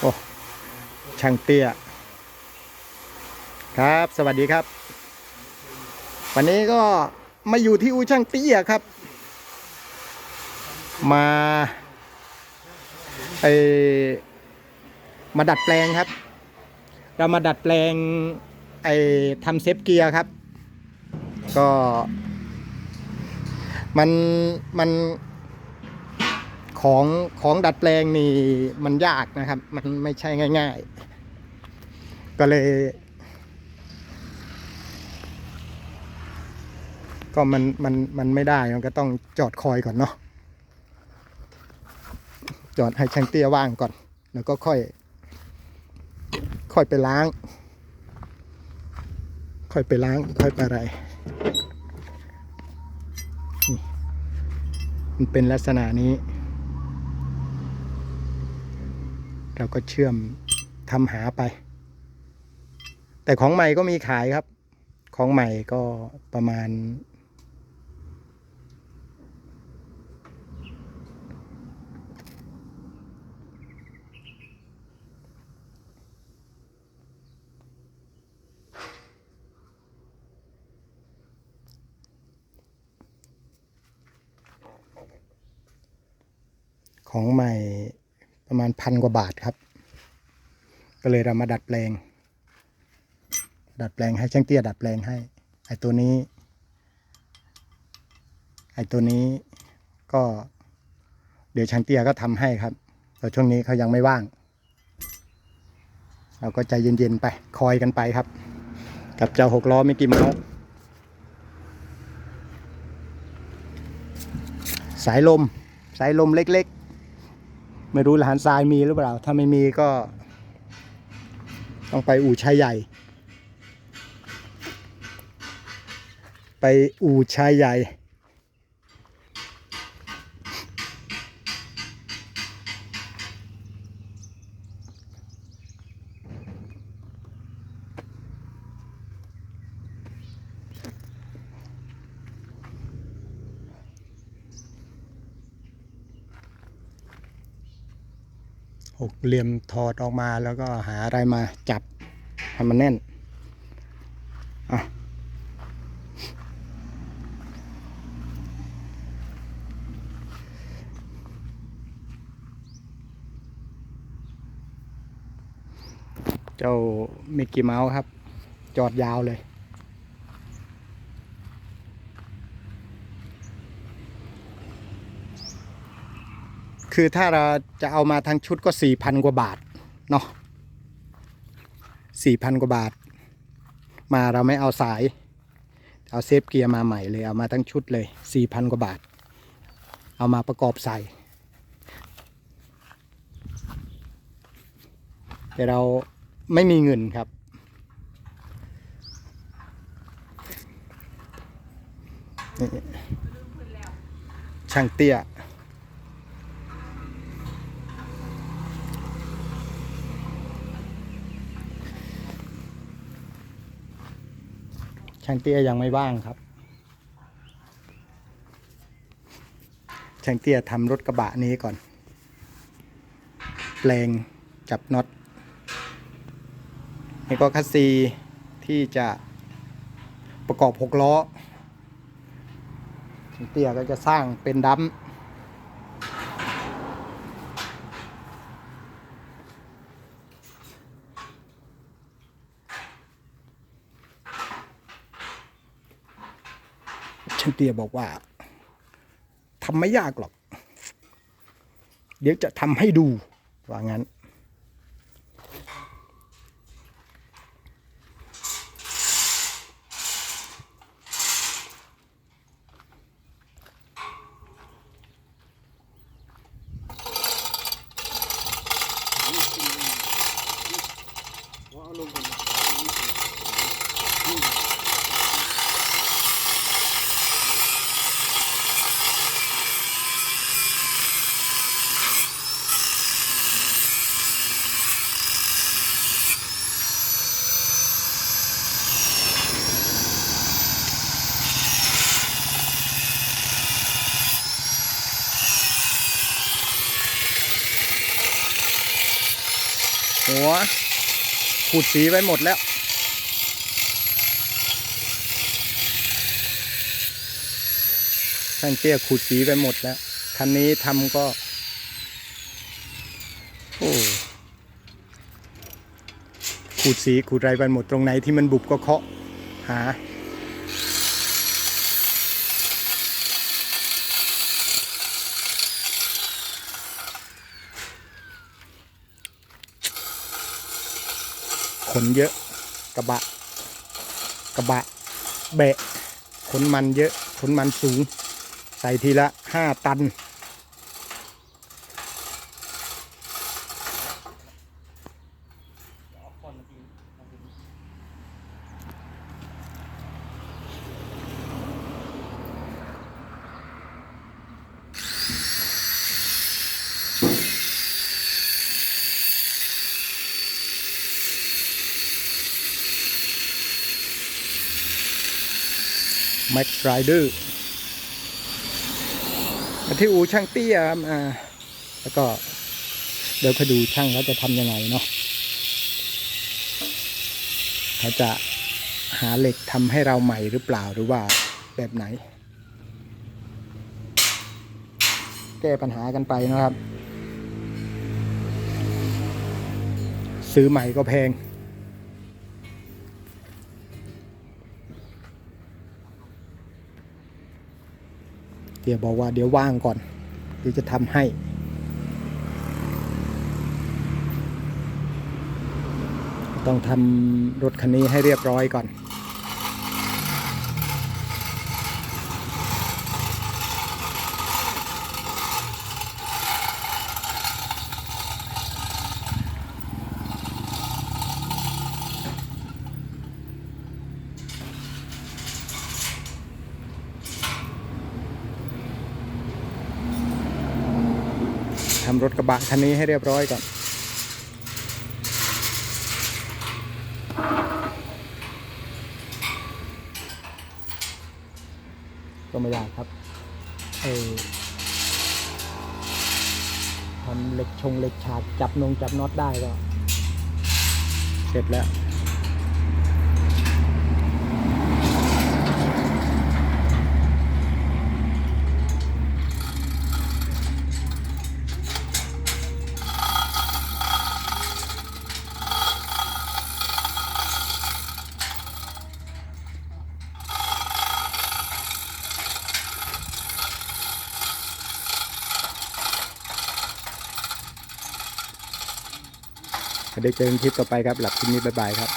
โอ้ช่างเตี้ย ครับ สวัสดีครับ วันนี้ก็มาอยู่ที่อูช่างเตี้ยครับ มาไอมาดัดแปลงครับ เรามาดัดแปลงไอทำเซฟเกียร์ครับ ก็ มันมัน ของของดัดแปลงนี่มันยากนะครับ มันไม่ใช่ง่าย ๆ ก็เลย ก็มันมันมันไม่ได้มันก็ต้องจอดคอยก่อนเนาะจอดให้ช่างเตี้ยว่างก่อน แล้วก็ค่อย ค่อยไปล้าง ค่อยไปล้าง ค่อยไปอะไรนี่มันเป็นลักษณะนี้ เราก็เชื่อมทำหาไป แต่ของใหม่ก็มีขายครับ ของใหม่ก็ประมาณ ของใหม่ ประมาณพันกว่าบาทครับ ก็เลยเรามาดัดแปลง ดัดแปลงให้ช่างเตี้ยดัดแปลงให้ไอตัวนี้ไอตัวนี้ก็เดี๋ยวช่างเตี้ยก็ทำให้ครับแต่ช่วงนี้เขายังไม่ว่าง เราก็ใจเย็นๆไปคอยกันไปครับ กับเจ้าหกล้อมิกกี้เมาส์สายลม สายลมเล็ก ๆ ไม่รู้หลานทรายมีหรือเปล่า ถ้าไม่มีก็ ต้องไปอู่ชายใหญ่ ไปอู่ชายใหญ่ หกเหลี่ยมถอดออกมาแล้วก็หาอะไรมาจับให้มันแน่นอะเจ้ามิกกี้เมาส์ครับ จอดยาวเลย คือถ้าเราจะเอามาทั้งชุดก็สี่พันกว่าบาทเนาะสี่พันกว่าบาท มาเราไม่เอาสาย เอาเซฟเกียร์มาใหม่เลยเอามาทั้งชุดเลยสี่พันกว่าบาท เอามาประกอบใส่แต่เราไม่มีเงินครับ ช่างเตี้ย ช่างเตี้ยยังไม่ว่างครับ ช่างเตี้ยทำรถกระบะนี้ก่อน แปลงจับน็อตนี่ก็คัสซีที่จะประกอบหกล้อช่างเตี้ยก็จะสร้างเป็นดัม ช่างเตี้ยบอกว่าทำไม่ยากหรอก เดี๋ยวจะทำให้ดู ว่างั้น เหัวขูดสีไว้หมดแล้ว ช่างเตี้ยขูดสีไปหมดแล้ว คันนี้ทำก็ โอ้ขูดสีขูดไรไปหมดตรงไหนที่มันบุบก็เคาะหา ขนเยอะ กระบะ กระบะ แบะ ขนมันเยอะ ขนมันสูง ใส่ทีละห้าตัน แม็กไรเดอร์มาที่อูช่างเตี้ยครับอ่าแล้วก็เดี๋ยวเขาดูช่างเขาจะทำยังไงเนาะเขาจะหาเหล็กทำให้เราใหม่หรือเปล่าหรือว่าแบบไหน แก้ปัญหากันไปนะครับ ซื้อใหม่ก็แพง เดี๋ยวบอกว่าเดี๋ยวว่างก่อนเดี๋ยวจะทำให้ ต้องทำรถคันนี้ให้เรียบร้อยก่อน ทำรถกระบะคันนี้ให้เรียบร้อยก่อนก็ไม่ยากครับเออทำเหล็กชงเหล็กฉาบจับนงจับน็อตได้ก็ เสร็จแล้ว ได้เจอกันคลิปต่อไปครับหลับคลิปนี้บ๊ายบายครับ